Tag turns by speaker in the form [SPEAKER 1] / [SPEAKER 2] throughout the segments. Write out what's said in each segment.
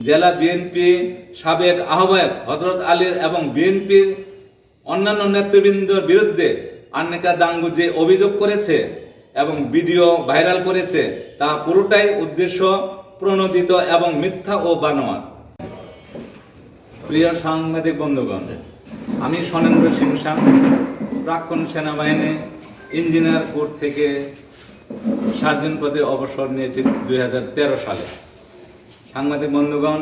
[SPEAKER 1] জেলা বিএনপি সাবেক আহ্বায়ক হজরত আলীর এবং বিএনপির অন্যান্য নেতৃবৃন্দর বিরুদ্ধে আন্নিকা দাঙ্গু যে অভিযোগ করেছে এবং ভিডিও ভাইরাল করেছে, তা পুরোটাই উদ্দেশ্য প্রণোদিত এবং মিথ্যা ও বানোয়ার প্রিয় সাংবাদিক বন্ধুগণ, আমি সনেন্দ্র সিংসাং প্রাক্তন সেনাবাহিনী ইঞ্জিনিয়ার কোর্ট থেকে সার্জন পদে অবসর নিয়েছি দুই হাজার তেরো সালে। সাংবাদিক বন্ধুগণ,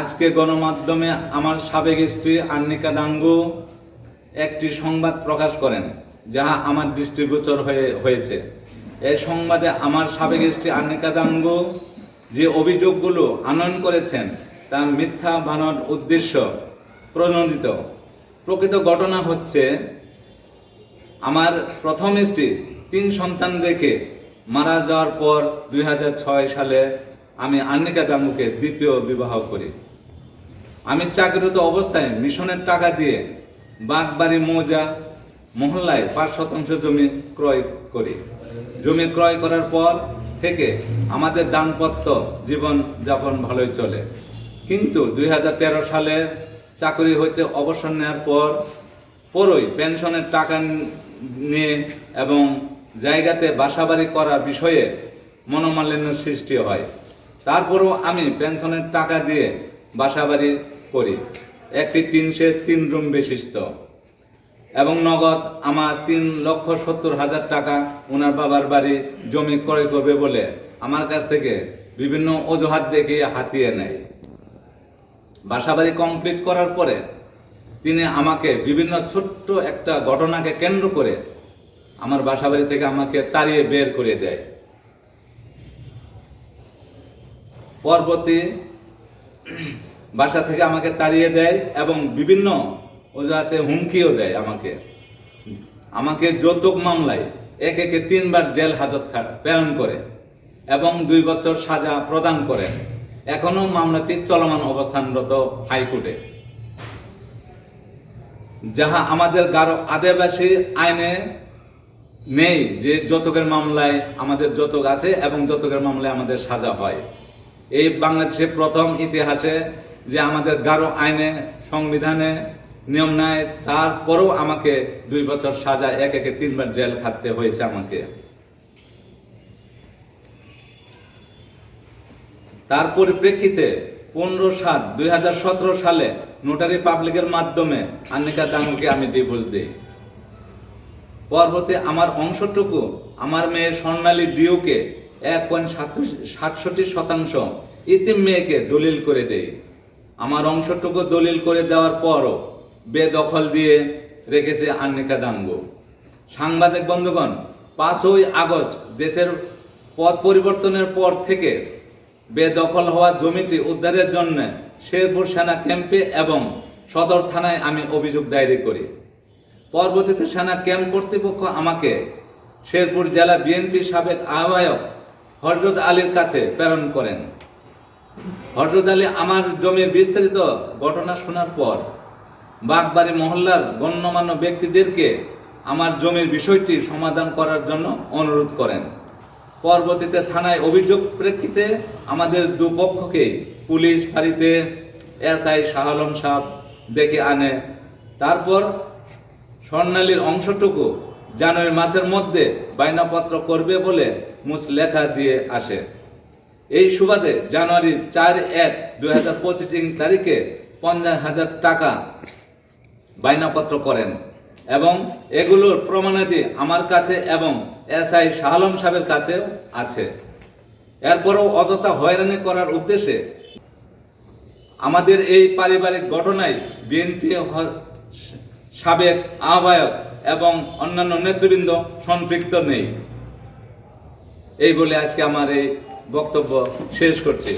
[SPEAKER 1] আজকে গণমাধ্যমে আমার সাবেক স্ত্রী আন্নিকা দাঙ্গু একটি সংবাদ প্রকাশ করেন, যাহা আমার দৃষ্টিগোচর হয়ে, হয়েছে। এই সংবাদে আমার সাবেক স্ত্রী আন্নিকা দাঙ্গু যে অভিযোগগুলো আনয়ন করেছেন, তা মিথ্যা বানানোর উদ্দেশ্য প্রণোদিত। প্রকৃত ঘটনা হচ্ছে, আমার প্রথম স্ত্রী তিন সন্তান রেখে মারা যাওয়ার পর দুই হাজার ছয় সালে আমি আন্নিকা দামুকে দ্বিতীয় বিবাহ করি। আমি চাকরিরত অবস্থায় মিশনের টাকা দিয়ে বাগবাড়ি, মৌজা, মহল্লায় পাঁচ শতাংশ জমি ক্রয় করি। জমি ক্রয় করার পর থেকে আমাদের দানপত্র জীবন যাপন ভালোই চলে। কিন্তু দুই হাজার তেরো সালে চাকরি হইতে অবসর নেওয়ার পর, পরই পেনশনের টাকা নিয়ে এবং জায়গাতে বাসাবাড়ি করা বিষয়ে মনোমালিন্য সৃষ্টি হয়। তারপরেও আমি পেনশনের টাকা দিয়ে বাসাবাড়ি করি। একটি তিন সে তিন রুম বিশিষ্ট। এবং নগদ আমার তিন লক্ষ সত্তর হাজার টাকা ওনার বাবার বাড়ি জমি ক্রয় করবে বলে আমার কাছ থেকে বিভিন্ন অজুহাত দেখিয়ে হাতিয়ে নেয়। বাসাবাড়ি কমপ্লিট করার পরে তিনি আমাকে বিভিন্ন ছোট্ট একটা ঘটনাকে কেন্দ্র করে আমার বাসাবাড়ি থেকে আমাকে তাড়িয়ে বের করে দেয়। পরবর্তী বাসা থেকে আমাকে তাড়িয়ে দেয় এবং বিভিন্ন অজুহাতে হুমকিও দেয় আমাকে। আমাকে যৌতুক মামলায় এক একে তিনবার জেল হাজত প্রেরণ করে এবং দুই বছর সাজা প্রদান করে এখনও মামলাটি চলমান অবস্থানরত হাইকোর্টে। যাহা আমাদের গারো আদিবাসী আইনে নেই যে যৌতুকের মামলায় আমাদের যৌতুক আছে এবং যৌতুকের মামলায় আমাদের সাজা হয়। এই বাংলাদেশে প্রথম ইতিহাসে যে আমাদের গারো আইনে, সংবিধানে নিয়ম নাই তারপরেও আমাকে দুই বছর সাজা, এক একে তিনবার জেল খাটতে হয়েছে আমাকে। তার পরিপ্রেক্ষিতে পনেরো সাত দুই সালে নোটারি পাবলিকের মাধ্যমে আন্নিকা দাঙ্গুকে আমি ডিভোর্স দিই। পরবর্তী আমার অংশটুকু আমার মেয়ে স্বর্ণালী ডিওকে এক পয়েন্ট সাতষট্টি শতাংশ ইতিম মেয়েকে দলিল করে দেই আমার অংশটুকু দলিল করে দেওয়ার পরও বেদখল দিয়ে রেখেছে আন্নিকা দাঙ্গু। সাংবাদিক বন্ধুগণ, পাঁচই আগস্ট দেশের পথ পরিবর্তনের পর থেকে বেদখল হওয়া জমিটি উদ্ধারের জন্য শেরপুর সেনা ক্যাম্পে এবং সদর থানায় আমি অভিযোগ দায়ের করি। পরবর্তীতে সেনা ক্যাম্প কর্তৃপক্ষ আমাকে শেরপুর জেলা বিএনপি সাবেক আহ্বায়ক হরজত আলীর কাছে প্রেরণ করেন। হরজত আলী আমার জমির বিস্তারিত ঘটনা শোনার পর বাগবাড়ি মহল্লার গণ্যমান্য ব্যক্তিদেরকে আমার জমির বিষয়টি সমাধান করার জন্য অনুরোধ করেন। পরবর্তীতে থানায় অভিযোগ প্রেক্ষিতে আমাদের দুপক্ষকে পুলিশ ফাঁড়িতে এসআই শাহ আলম সাহ ডেকে আনে। তারপর স্বর্ণালীর অংশটুকু জানুয়ারি মাসের মধ্যে বাইনাপত্র করবে বলে মুস লেখা দিয়ে আসে। এই সুবাদে জানুয়ারি চার এক দুই হাজার পঁচিশ তারিখে পঞ্চাশ হাজার টাকা বাইনাপত্র করেন এবং এগুলোর প্রমাণাদি আমার কাছে এবং এস এসআই শাহলম সাহেবের কাছেও আছে। এরপরও অযথা হয়রানি করার উদ্দেশ্যে আমাদের এই পারিবারিক ঘটনায় বিএনপি সাবেক আহ্বায়ক এবং অন্যান্য নেতৃবৃন্দ সম্পৃক্ত নেই। এই বলে আজকে আমার এই বক্তব্য শেষ করছি।